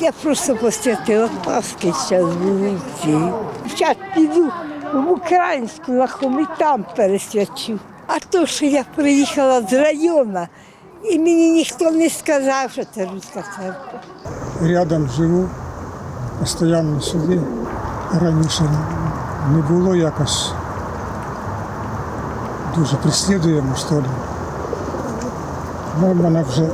Я просто посвятила Пасхи зараз були ці. Зараз піду в українську лахом і там пересвячу. А то, що я приїхала з району, і мені ніхто не сказав, що це руська церква. рядом живу, постійно сюди. Раніше не було якось дуже преслідуємо, що ли. Ну, в вже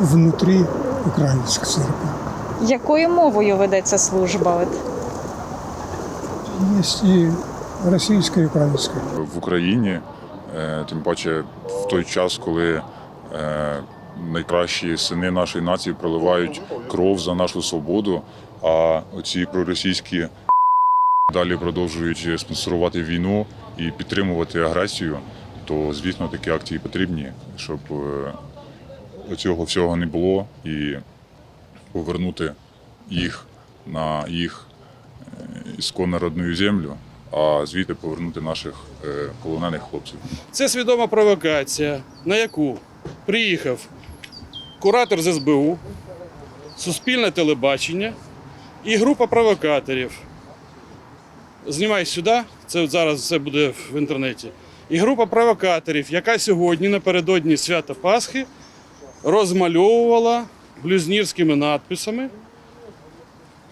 внутрі українська церква. Якою мовою ведеться служба? От? Є і російська, і українська. в Україні, е, тим паче в той час, коли е, найкращі сини нашої нації проливають кров за нашу свободу, а оці проросійські далі продовжують спонсорувати війну і підтримувати агресію, то звісно такі акції потрібні, щоб е, цього всього не було і повернути їх на їх е, ісконно родну землю, а звідти повернути наших е, полонених хлопців. Це свідома провокація, на яку приїхав куратор з СБУ, суспільне телебачення і група провокаторів. Знімай сюди, це зараз все буде в інтернеті. І група провокаторів, яка сьогодні напередодні свята Пасхи розмальовувала блюзнірськими надписами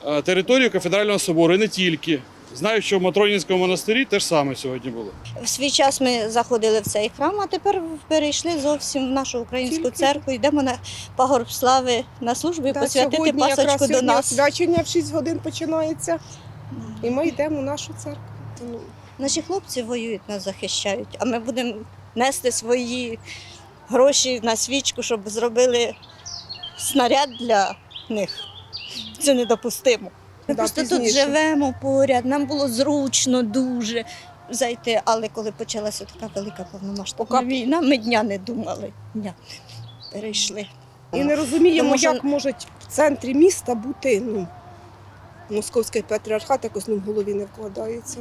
е, територію кафедрального собору і не тільки. Знаю, що в Матронінському монастирі теж саме сьогодні було. В свій час ми заходили в цей храм, а тепер перейшли зовсім в нашу українську церкву. Йдемо на пагорб слави на службу і Да, посвятити сьогодні якраз пасочку до нас. освячення в 6 годин починається. І ми йдемо в нашу церкву. Наші хлопці воюють, нас захищають, а ми будемо нести свої гроші на свічку, щоб зробили снаряд для них. Це недопустимо. Ми Да, просто тут живемо поряд, нам було зручно дуже зайти, але коли почалася така велика повномасштабна війна, ми дня не думали. Дня. Перейшли. І не розуміємо, Тому що- як може в центрі міста бути ну, московський патріархат, якось ну, в голові не вкладається.